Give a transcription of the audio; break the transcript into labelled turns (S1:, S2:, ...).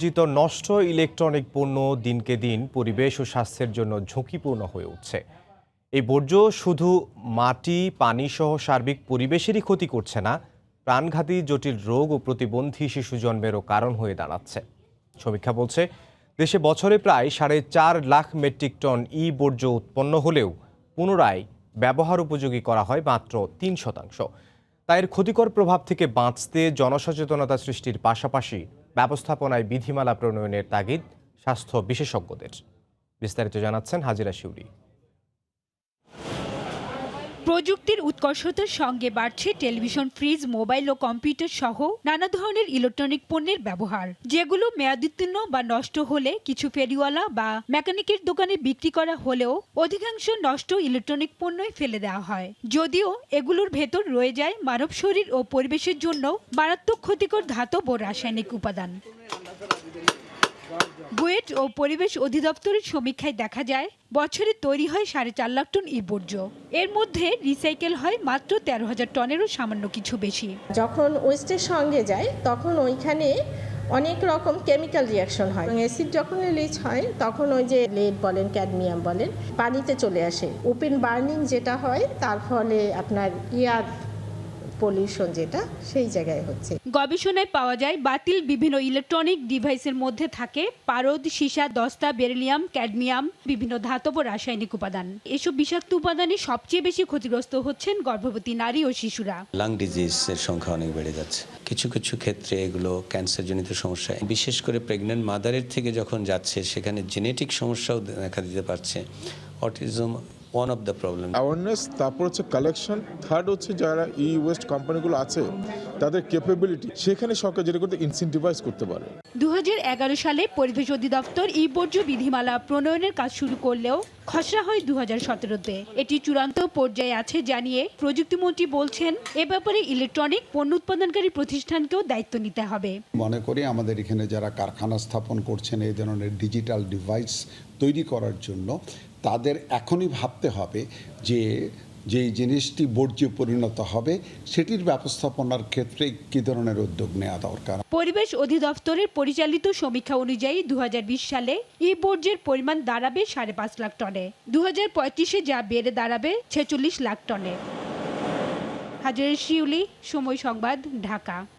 S1: উচিত নষ্ট ইলেকট্রনিক পণ্য দিনকে দিন পরিবেশ ও স্বাস্থ্যের জন্য ঝুঁকিপূর্ণ হয়ে উঠছে। এই বর্জ্য শুধু মাটি পানি সহ সার্বিক পরিবেশেরই ক্ষতি করছে না, প্রাণঘাতী জটিল রোগ ও প্রতিবন্ধী শিশু জন্মেরও কারণ হয়ে দাঁড়াচ্ছে। সমীক্ষা বলছে, দেশে বছরে প্রায় সাড়ে চার লাখ মেট্রিক টন ই বর্জ্য উৎপন্ন হলেও পুনরায় ব্যবহার উপযোগী করা হয় মাত্র তিন শতাংশ। তাই এর ক্ষতিকর প্রভাব থেকে বাঁচতে জনসচেতনতা সৃষ্টির পাশাপাশি ব্যবস্থাপনায় বিধিমালা প্রণয়নের তাগিদ স্বাস্থ্য বিশেষজ্ঞদের। বিস্তারিত জানাচ্ছেন হাজিরা শিউরি।
S2: প্রযুক্তির উৎকর্ষতার সঙ্গে বাড়ছে টেলিভিশন, ফ্রিজ, মোবাইল ও কম্পিউটার সহ নানা ধরনের ইলেকট্রনিক পণ্যের ব্যবহার, যেগুলো মেয়াদোত্তীর্ণ বা নষ্ট হলে কিছু ফেরিওয়ালা বা মেকানিকের দোকানে বিক্রি করা হলেও অধিকাংশ নষ্ট ইলেকট্রনিক পণ্যই ফেলে দেওয়া হয়। যদিও এগুলোর ভেতর রয়ে যায় মানব শরীর ও পরিবেশের জন্য মারাত্মক ক্ষতিকর ধাতব ও রাসায়নিক উপাদান। বুয়েট ও পরিবেশ অধিদপ্তরের সমীক্ষায় দেখা যায়, বছরে তৈরি হয় সাড়ে চার লাখ টন ই বর্জ্য। এর মধ্যে রিসাইকেল হয় মাত্র তেরো হাজার টনেরও সামান্য কিছু বেশি।
S3: যখন ওয়েস্টের সঙ্গে যায়, তখন ওইখানে অনেক রকম কেমিক্যাল রিয়াকশন হয়। অ্যাসিড যখন রিলিজ হয়, তখন ওই যে লেড বলেন, ক্যাডমিয়াম বলেন, পানিতে চলে আসে। ওপেন বার্নিং যেটা হয়, তার ফলে আপনার ইয়ার পলিউশন যেটা সেই জায়গায় হচ্ছে।
S2: গবেষণায় পাওয়া যায় বাতিল বিভিন্ন ইলেকট্রনিক ডিভাইসের মধ্যে থাকে পারদ সীসা দস্তা বেরিলিয়াম ক্যাডমিয়াম বিভিন্ন ধাতব রাসায়নিক উপাদান। এসব বিষাক্ত উপাদানে সবচেয়ে বেশি ক্ষতিগ্রস্ত হচ্ছেন গর্ভবতী নারী ও শিশুরা।
S4: লাং ডিজিজের সংখ্যা অনেক বেড়ে যাচ্ছে। কিছু কিছু ক্ষেত্রে এগুলো ক্যান্সারজনিত সমস্যা। বিশেষ করে প্রেগনেন্ট মাদারের থেকে যখন যাচ্ছে সেখানে জেনেটিক সমস্যাও দেখা দিতে পারছে। Autism one of the problem
S5: awareness তারপর হচ্ছে কালেকশন থার্ড হচ্ছে যারা ই ওয়েস্ট কোম্পানিগুলো আছে তাদের ক্যাপাবিলিটি সেখানে সরকার যেটা করতে ইনসেন্টিভাইজ করতে পারে।
S2: দু হাজার এগারো সালে পরিবেশ অধিদপ্তর ই বর্জ্য বিধিমালা প্রণয়নের কাজ শুরু করলেও খসড়া হয় দু হাজার সতেরোতে। এটি চূড়ান্ত পর্যায়ে আছে জানিয়ে প্রযুক্তিমন্ত্রী বলছেন এ ব্যাপারে ইলেকট্রনিক পণ্য উৎপাদনকারী প্রতিষ্ঠানকেও দায়িত্ব নিতে হবে।
S6: মনে করি আমাদের এখানে যারা কারখানা স্থাপন করছেন এই ধরনের ডিজিটাল ডিভাইস তৈরি করার জন্য তাদের এখনই ভাবতে হবে যে যেই জিনিসটি বর্জ্যে পরিণত হবে, সেটির ব্যবস্থাপনার ক্ষেত্রে কী ধরনের উদ্যোগ নেওয়া দরকার?
S2: পরিবেশ অধিদপ্তরের পরিচালিত সমীক্ষা অনুযায়ী দু হাজার বিশ সালে ই বর্জ্যের পরিমাণ দাঁড়াবে সাড়ে পাঁচ লাখ টনে। দু হাজার যা বেড়ে দাঁড়াবে ছেচল্লিশ লাখ টনে। হাজার শিউলি, সময় সংবাদ, ঢাকা।